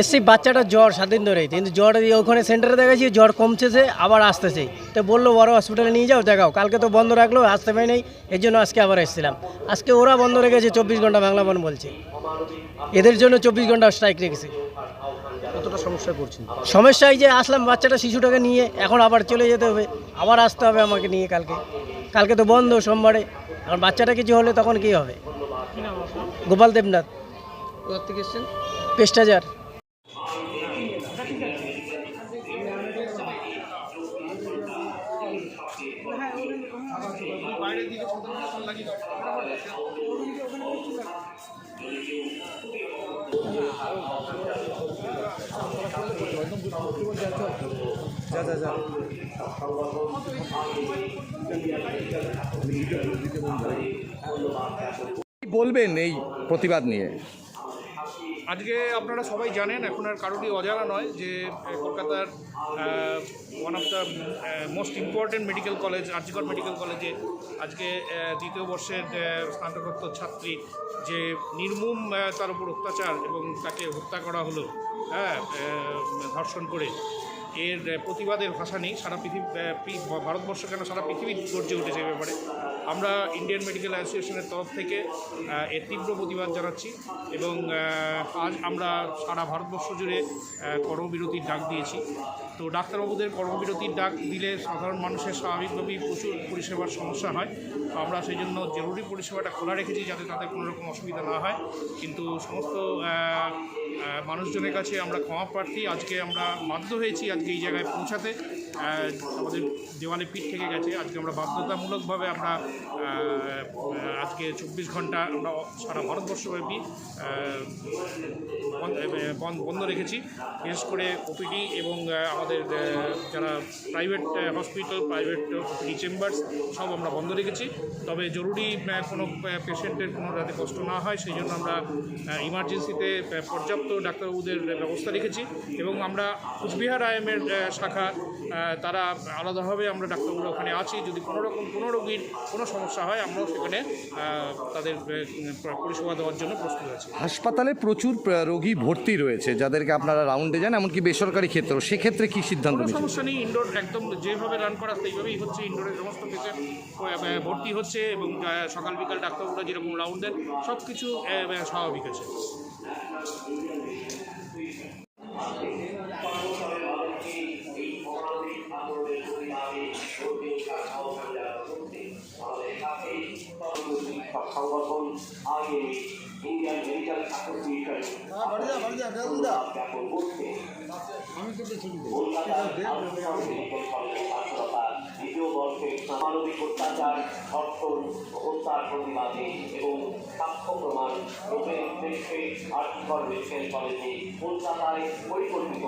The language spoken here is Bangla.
এসছি বাচ্চাটা জ্বর সাত দিন ধরেই কিন্তু জ্বর ওখানে সেন্টারে দেখাচ্ছি জ্বর কমছেছে আবার আসতেছে। তো বলল বড় হসপিটালে নিয়ে যাও দেখাও। কালকে তো বন্ধ রাখল আসতে পারি নাই এর জন্য আজকে আবার এসেছিলাম। আজকে ওরা বন্ধ রেখেছে চব্বিশ ঘণ্টা বাংলা বন বলছে। এদের জন্য চব্বিশ ঘণ্টা স্ট্রাইক রেখেছে। কতটা সমস্যা এই যে আসলাম বাচ্চাটা শিশুটাকে নিয়ে এখন আবার চলে যেতে হবে আবার আসতে হবে আমাকে নিয়ে কালকে। কালকে তো বন্ধ সোমবারে এখন বাচ্চাটা কিছু হলে তখন কি হবে? গোপাল দেবনাথ। কোথা থেকে এসছেন? পেস্টাজার কি বলবেন এই প্রতিবাদ নিয়ে? আজকে আপনারা সবাই জানেন, এখন আর কারোরই অজানা নয় যে কলকাতার one of the most important medical college RG Kar medical কলেজে আজকে দ্বিতীয় বর্ষের স্নাতকোত্তর ছাত্রী যে নির্মম তার উপর অত্যাচার এবং তাকে হত্যা করা হলো হ্যাঁ ধর্ষণ করে এর প্রতিবাদের ভাষা নেই। সারা পৃথিবী ভারতবর্ষ কেন সারা পৃথিবী গর্জে উঠেছে এই ব্যাপারে। আমরা ইন্ডিয়ান মেডিকেল অ্যাসোসিয়েশনের তরফ থেকে এর তীব্র প্রতিবাদ জানাচ্ছি এবং আজ আমরা সারা ভারতবর্ষ জুড়ে কর্মবিরতির ডাক দিয়েছি। তো ডাক্তারবাবুদের কর্মবিরতির ডাক দিলে সাধারণ মানুষের স্বাভাবিকভাবেই প্রচুর পরিষেবার সমস্যা হয়। আমরা সেই জন্য জরুরি পরিষেবাটা খোলা রেখেছি যাতে তাদের কোনো রকম অসুবিধা না হয়। কিন্তু সমস্ত মানুষজনের কাছে আমরা ক্ষমা প্রার্থী। আজকে আমরা বাধ্য হয়েছি আজকে এই জায়গায় পৌঁছাতে। আমাদের দেওয়ালে পিঠ থেকে গেছে। আজকে আমরা বাধ্যতামূলকভাবে আমরা আজকে চব্বিশ ঘণ্টা আমরা সারা ভারতবর্ষব্যাপী বন্ধ- রেখেছি। বিশেষ করে ওপিডি এবং আমাদের যারা private hospital private OPD chambers সব আমরা বন্ধ রেখেছি। তবে জরুরি কোনো পেশেন্টের কোনো যাতে কষ্ট না হয়, সেই জন্য আমরা ইমার্জেন্সিতে পর্যাপ্ত ডাক্তারবাবুদের ব্যবস্থা রেখেছি এবং আমরা কুচবিহার আইএমের শাখা তারা আলাদাভাবে আমরা ডাক্তারবাবুরা ওখানে আছি। যদি কোনো রকম কোনো রোগীর কোনো সমস্যা হয়, আমরাও সেখানে তাদের পরিষেবা দেওয়ার জন্য প্রস্তুত আছি। হাসপাতালে প্রচুর রোগী ভর্তি রয়েছে যাদেরকে আপনারা রাউন্ডে যান এমনকি বেসরকারি ক্ষেত্র সেক্ষেত্রে কি সিদ্ধান্ত কোনো সমস্যা নেই ইনডোর একদম যেভাবে রান করা সেইভাবেই হচ্ছে ইনডোরের সমস্ত পেশেন্ট ভর্তি হচ্ছে এবং সকাল বিকাল ডাক্তারবাবুরা যেরকম রাউন্ড দেন সব কিছু স্বাভাবিক আছে। সংগঠন আগে ইন্ডিয়ান মেডিকেল অ্যাসোসিয়েশন জ্ঞাপন করছে কলকাতার মেডিকেল কলেজের ছাত্রতা দ্বিতীয় বর্ষে মানবিক অত্যাচার ধর্ষণ ও হত্যার প্রতিবাদে এবং সাক্ষ্য প্রমাণ রূপে দেশে আর্থিকর মেডিকেল কলেজে কলকাতায় পরিকল্পিত